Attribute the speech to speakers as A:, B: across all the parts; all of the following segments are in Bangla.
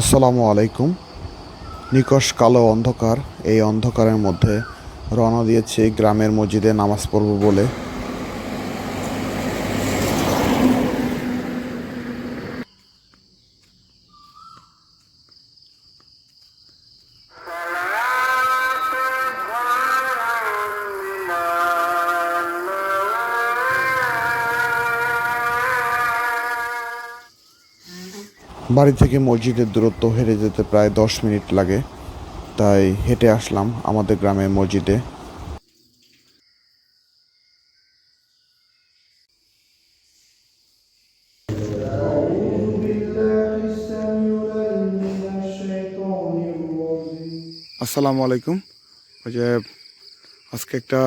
A: আসসালামু আলাইকুম। নিকশ কালো অন্ধকার, এই অন্ধকারের মধ্যে রওনা দিয়েছে গ্রামের মসজিদে নামাজ পড়ব বলে। বাড়ি থেকে মসজিদের দূরত্ব হেঁটে যেতে প্রায় দশ মিনিট লাগে, তাই হেঁটে আসলাম আমাদের গ্রামের মসজিদে। আসসালামু আলাইকুম। ওই যে আজকে একটা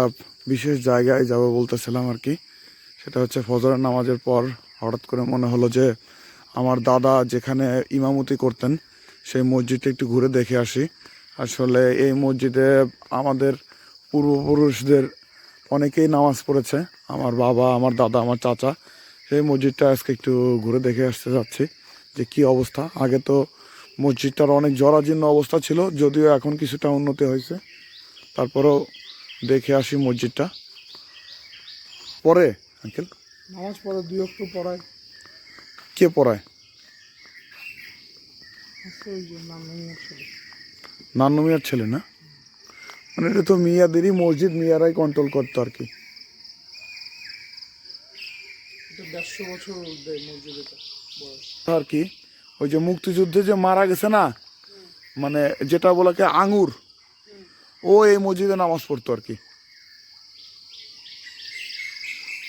A: বিশেষ জায়গায় যাব বলতেছিলাম আর কি। সেটা হচ্ছে ফজরের নামাজের পর হঠাৎ করে মনে হলো যে আমার দাদা যেখানে ইমামতি করতেন, সেই মসজিদটা একটু ঘুরে দেখে আসি। আসলে এই মসজিদে আমাদের পূর্বপুরুষদের অনেকেই নামাজ পড়েছে, আমার বাবা, আমার দাদা, আমার চাচা। সেই মসজিদটা আজকে একটু ঘুরে দেখে আসতে যাচ্ছি যে কি অবস্থা। আগে তো মসজিদটার অনেক জরাজীর্ণ অবস্থা ছিল, যদিও এখন কিছুটা উন্নতি হয়েছে। তারপরেও দেখে আসি মসজিদটা। পরে, আঙ্কেল?
B: নামাজ পড়ে দুই একটু পড়ায়।
A: কে পড়ায়? নান্নু মিয়ার ছেলে। না? মানে এটা তো মিয়াদেরই মসজিদ মিয়ারাই কন্ট্রোল করতো আর কি। আর কি ওই যে মুক্তিযুদ্ধে যে মারা গেছে না মানে যেটা বলাকে আঙুর ও এই মসজিদে নামাজ পড়তো আর কি।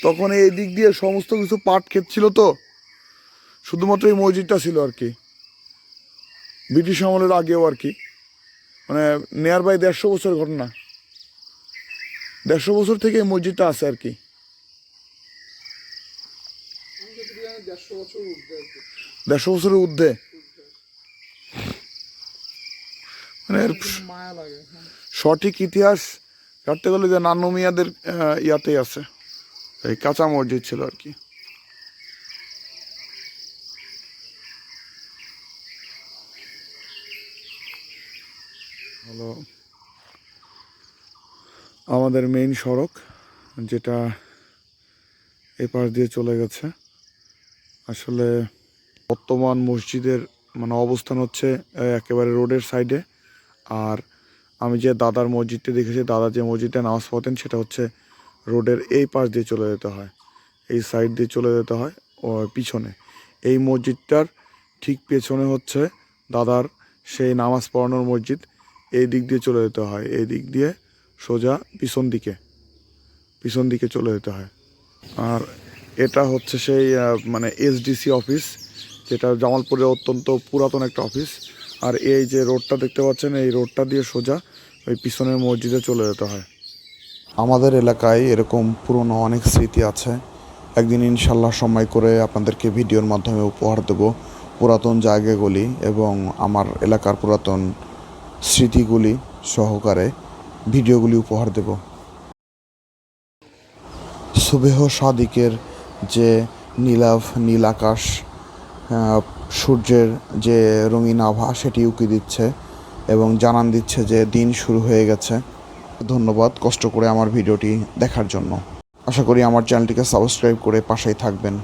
A: তখন এই দিক দিয়ে সমস্ত কিছু পাট ক্ষেত ছিল তো শুধুমাত্র এই মসজিদটা ছিল আর কি। ব্রিটিশ আমলের আগেও আর কি। মানে নিয়ার বাই দেড়শো বছর ঘটনা। দেড়শো বছর থেকে এই মসজিদটা আছে আর কি।
B: দেড়শো
A: বছরের ঊর্ধ্বে। মানে সঠিক ইতিহাস কাটতে গেলে যে নান্ন মিয়াদের ইয়াতেই আছে। এই কাঁচা মসজিদ ছিল আর কি। হলো আমাদের মেইন সড়ক, যেটা এই পাশ দিয়ে চলে গেছে। আসলে বর্তমান মসজিদের মানে অবস্থান হচ্ছে একেবারে রোডের সাইডে আর আমি যে দাদার মসজিদটা দেখেছি, দাদা যে মসজিদে নামাজ পড়তেন, সেটা হচ্ছে রোডের এই পাশ দিয়ে চলে যেতে হয়। এই সাইড দিয়ে চলে যেতে হয়, ও, পিছনে। এই মসজিদটার ঠিক পেছনে হচ্ছে দাদার সেই নামাজ পড়ানোর মসজিদ। এই দিক দিয়ে চলে যেতে হয়, এই দিক দিয়ে সোজা পিছন দিকে পিছন দিকে চলে যেতে হয়। আর এটা হচ্ছে সেই মানে এসডিসি অফিস, যেটা জামালপুরের অত্যন্ত পুরাতন একটা অফিস। আর এই যে রোডটা দেখতে পাচ্ছেন, এই রোডটা দিয়ে সোজা ওই পিছনের মসজিদে চলে যেতে হয়। আমাদের এলাকায় এরকম পুরনো অনেক স্মৃতি আছে। একদিন ইনশাল্লাহ সময় করে আপনাদেরকে ভিডিওর মাধ্যমে উপহার দেব পুরাতন জায়গাগুলি এবং আমার এলাকার পুরাতন স্মৃতিগুলি সহকারে ভিডিওগুলি উপহার দেব। সুবেহ সাদিকের যে নীলাভ, নীল আকাশ সূর্যের যে রঙিন আভা সেটি উকি দিচ্ছে এবং জানান দিচ্ছে যে দিন শুরু হয়ে গেছে। ধন্যবাদ কষ্ট করে আমার ভিডিওটি দেখার জন্য। আশা করি আমার চ্যানেলটিকে সাবস্ক্রাইব করে পাশেই থাকবেন।